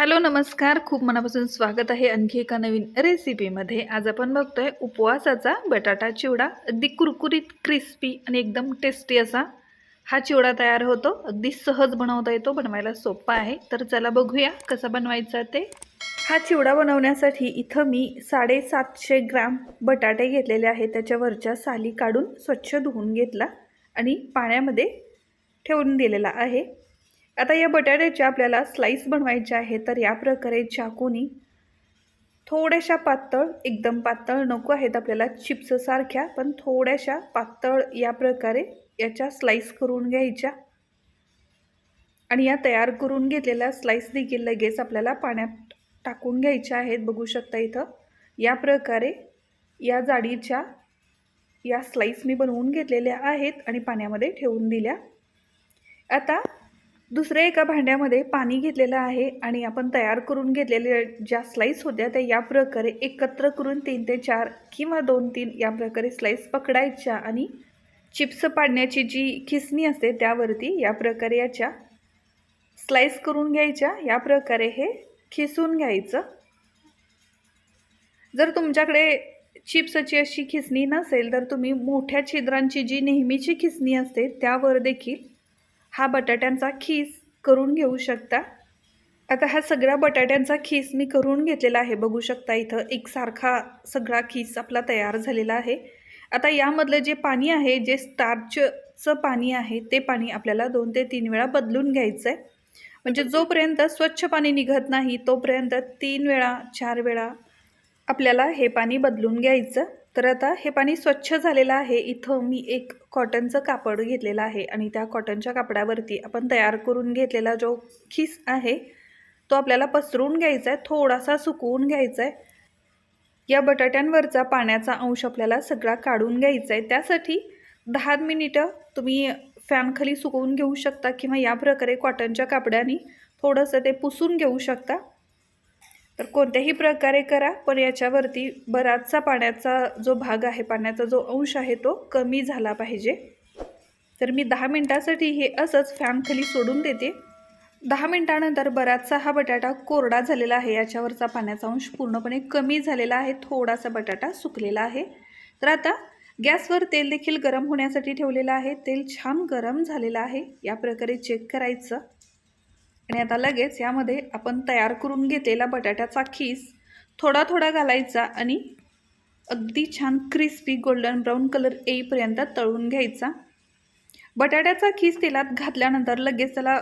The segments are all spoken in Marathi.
हॅलो नमस्कार. खूप मनापासून स्वागत आहे आणखी एका नवीन रेसिपीमध्ये. आज आपण बघतोय उपवासाचा बटाटा चिवडा. अगदी कुरकुरीत क्रिस्पी आणि एकदम टेस्टी असा हा चिवडा तयार होतो. अगदी सहज बनवता येतो बनवायला सोपा आहे. तर चला बघूया कसा बनवायचा ते. हा चिवडा बनवण्यासाठी इथं मी साडेसातशे ग्राम बटाटे घेतलेले आहेत. त्याच्यावरच्या साली काढून स्वच्छ धुवून घेतला आणि पाण्यामध्ये ठेवून दिलेला आहे. आता या बटाट्याच्या आपल्याला स्लाईस बनवायच्या आहे तर या प्रकारे चाकूनी थोड्याशा पातळ एकदम पातळ नको आहेत आपल्याला चिप्ससारख्या पण थोड्याशा पातळ या प्रकारे याच्या स्लाईस करून घ्यायच्या. आणि या तयार करून घेतलेल्या स्लाईस देखील लगेच आपल्याला पाण्यात टाकून घ्यायच्या आहेत बघू शकता इथं. या प्रकारे या जाडीच्या या स्लाईस मी बनवून घेतलेल्या आहेत आणि पाण्यामध्ये ठेवून दिल्या. आता दुसऱ्या एका भांड्यामध्ये पाणी घेतलेलं आहे आणि आपण तयार करून घेतलेल्या ज्या स्लाईस होत्या त्या या प्रकारे एकत्र करून तीन ते चार किंवा दोन तीन या प्रकारे स्लाईस पकडायच्या आणि चिप्स पाडण्याची जी खिसणी असते त्यावरती या प्रकारे याच्या स्लाईस करून घ्यायच्या. या प्रकारे हे खिसून घ्यायचं. जर तुमच्याकडे चिप्सची अशी खिसणी नसेल तर तुम्ही मोठ्या छिद्रांची जी नेहमीची खिसणी असते त्यावर देखील हा बटाट्यांचा खीस करून घेऊ शकता. आता हा सगळा बटाट्यांचा खीस मी करून घेतलेला आहे. बघू शकता इथं एकसारखा सगळा खीस आपला तयार झालेला आहे. आता यामधलं जे पाणी आहे जे स्टार्चचं पाणी आहे ते पाणी आपल्याला दोन ते तीन वेळा बदलून घ्यायचं आहे म्हणजे जोपर्यंत स्वच्छ पाणी निघत नाही तोपर्यंत तीन वेळा चार वेळा आपल्याला हे पाणी बदलून घ्यायचं. तर आता हे पाणी स्वच्छ झालेलं आहे. इथं मी एक कॉटनचं कापड घेतलेलं आहे आणि त्या कॉटनच्या कापडावरती आपण तयार करून घेतलेला जो खिस आहे तो आपल्याला पसरून घ्यायचा आहे थोडासा सुकवून घ्यायचा आहे या बटाट्यांवरचा पाण्याचा अंश आपल्याला सगळा काढून घ्यायचा आहे त्यासाठी दहा मिनिटं तुम्ही फॅनखाली सुकवून घेऊ शकता किंवा या प्रकारे कॉटनच्या कापड्याने थोडंसं ते पुसून घेऊ शकता. तर कोणत्याही प्रकारे करा पण याच्यावरती बराचसा पाण्याचा जो भाग आहे पाण्याचा जो अंश आहे तो कमी झाला पाहिजे. तर मी दहा मिनटासाठी हे असंच फॅनखाली सोडून देते. दहा मिनटानंतर बराचसा हा बटाटा कोरडा झालेला आहे. याच्यावरचा पाण्याचा अंश पूर्णपणे कमी झालेला आहे. थोडासा बटाटा सुकलेला आहे. तर आता गॅसवर तेल देखील गरम होण्यासाठी ठेवलेलं आहे. तेल छान गरम झालेलं आहे. या प्रकारे चेक करायचं. आणि आता लगेच यामध्ये आपण तयार करून घेतलेला बटाट्याचा खीस थोडा थोडा घालायचा आणि अगदी छान क्रिस्पी गोल्डन ब्राऊन कलर येईपर्यंत तळून घ्यायचा. बटाट्याचा खीस तेलात घातल्यानंतर लगेच त्याला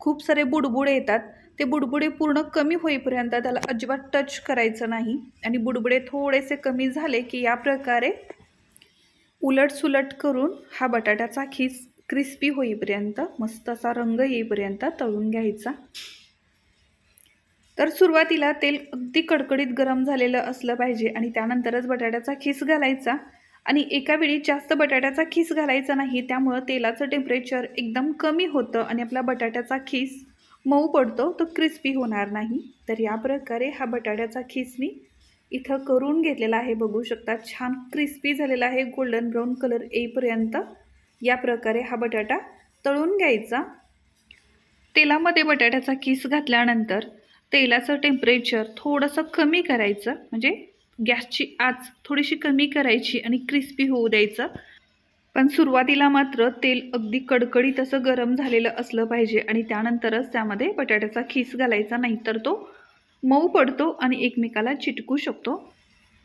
खूप सारे बुडबुडे येतात. ते बुडबुडे पूर्ण कमी होईपर्यंत त्याला अजिबात टच करायचं नाही. आणि बुडबुडे थोडेसे कमी झाले की या प्रकारे उलटसुलट करून हा बटाट्याचा खीस क्रिस्पी होईपर्यंत मस्त असा रंग येईपर्यंत तळून घ्यायचा. तर सुरुवातीला तेल अगदी कडकडीत गरम झालेलं असलं पाहिजे आणि त्यानंतरच बटाट्याचा खीस घालायचा. आणि एका वेळी जास्त बटाट्याचा खीस घालायचा नाही त्यामुळं तेलाचं टेम्परेचर एकदम कमी होतं आणि आपला बटाट्याचा खीस मऊ पडतो तो क्रिस्पी होणार नाही. तर या प्रकारे हा बटाट्याचा खीस मी इथं करून घेतलेला आहे. बघू शकता छान क्रिस्पी झालेला आहे. गोल्डन ब्राऊन कलर येईपर्यंत या प्रकारे हा बटाटा तळून घ्यायचा. तेलामध्ये बटाट्याचा किस घातल्यानंतर तेलाचं टेम्परेचर थोडंसं कमी करायचं. म्हणजे गॅसची आच थोडीशी कमी करायची आणि क्रिस्पी होऊ द्यायचं. पण सुरुवातीला मात्र तेल अगदी कडकडीत असं गरम झालेलं असलं पाहिजे आणि त्यानंतरच त्यामध्ये बटाट्याचा खीस घालायचा नाही तर तो मऊ पडतो आणि एकमेकाला चिटकू शकतो.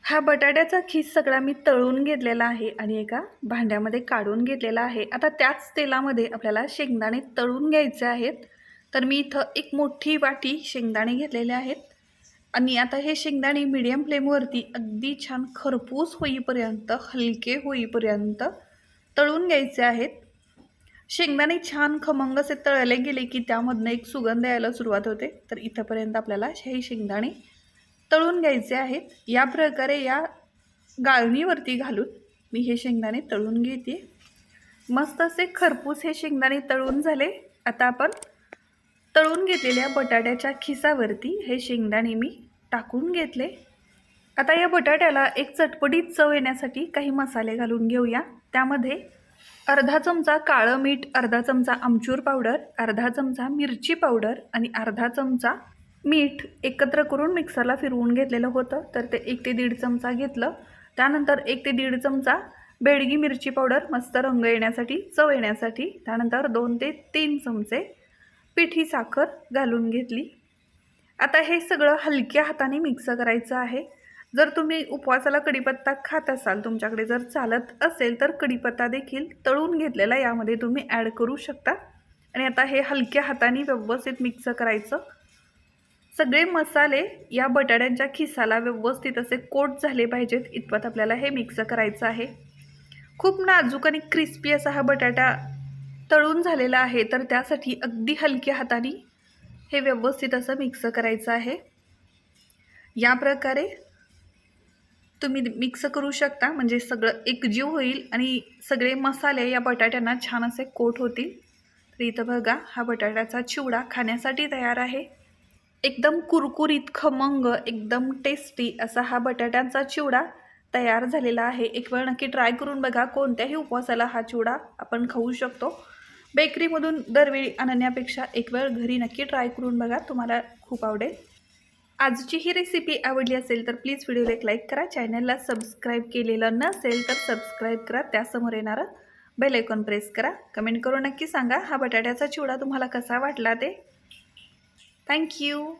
हा बटाट्याचा खीस सगळा मी तळून घेतलेला आहे आणि एका भांड्यामध्ये काढून घेतलेला आहे. आता त्याच तेलामध्ये आपल्याला शेंगदाणे तळून घ्यायचे आहेत. तर मी इथं एक मोठी वाटी शेंगदाणे घेतलेले आहेत. आणि आता हे शेंगदाणे मीडियम फ्लेमवरती अगदी छान खरपूस होईपर्यंत हलके होईपर्यंत तळून घ्यायचे आहेत. शेंगदाणे छान खमंग असे तळले गेले की त्यामधनं एक सुगंध यायला सुरुवात होते. तर इथंपर्यंत आपल्याला हे शेंगदाणे तळून घ्यायचे आहेत. या प्रकारे या गाळणीवरती घालून मी हे शेंगदाणे तळून घेते. मस्त असे खरपूस हे शेंगदाणे तळून झाले. आता आपण तळून घेतलेल्या बटाट्याच्या खिसावरती हे शेंगदाणे मी टाकून घेतले. आता या बटाट्याला एक चटपटीत चव येण्यासाठी काही मसाले घालून घेऊया. त्यामध्ये अर्धा चमचा काळं मीठ अर्धा चमचा आमचूर पावडर अर्धा चमचा मिरची पावडर आणि अर्धा चमचा मीठ एकत्र करून मिक्सरला फिरवून घेतलेलं होतं. तर ते एक ते दीड चमचा घेतलं. त्यानंतर एक ते दीड चमचा बेडगी मिरची पावडर मस्त रंग येण्यासाठी चव येण्यासाठी त्यानंतर दोन ते तीन चमचे पिठी साखर घालून घेतली. आता हे सगळं हलक्या हाताने मिक्स करायचं आहे. जर तुम्ही उपवासाला कढीपत्ता खात असाल तुमच्याकडे जर चालत असेल तर कढीपत्ता देखील तळून घेतलेला यामध्ये तुम्ही ॲड करू शकता. आणि आता हे हलक्या हाताने व्यवस्थित मिक्स करायचं. सगळे मसाले या बटाट्यांच्या खिसाला व्यवस्थित असे कोट झाले पाहिजेत. इतपत आपल्याला हे मिक्स करायचं आहे. खूप नाजूक आणि क्रिस्पी असा हा बटाटा तळून झालेला आहे तर त्यासाठी अगदी हलक्या हाताने हे व्यवस्थित असं मिक्स करायचं आहे. या प्रकारे तुम्ही मिक्स करू शकता म्हणजे सगळं एकजीव होईल आणि सगळे मसाले या बटाट्यांना छान असे कोट होतील. तर इथं बघा हा बटाट्याचा चिवडा खाण्यासाठी तयार आहे. एकदम कुरकुरीत खमंग एकदम टेस्टी असा हा बटाट्यांचा चिवडा तयार झालेला आहे. एक वेळ नक्की ट्राय करून बघा कोणत्याही उपवासाला हा चिवडा आपण खाऊ शकतो. बेकरीमधून दरवेळी आणण्यापेक्षा एक वेळ घरी नक्की ट्राय करून बघा तुम्हाला खूप आवडेल. आजची ही रेसिपी आवडली असेल तर प्लीज व्हिडिओला एक लाईक करा. चॅनलला सबस्क्राईब केलेलं नसेल तर सबस्क्राईब करा. त्यासमोर येणारं बेल आयकॉन प्रेस करा. कमेंट करून नक्की सांगा हा बटाट्याचा चिवडा तुम्हाला कसा वाटला ते. Thank you.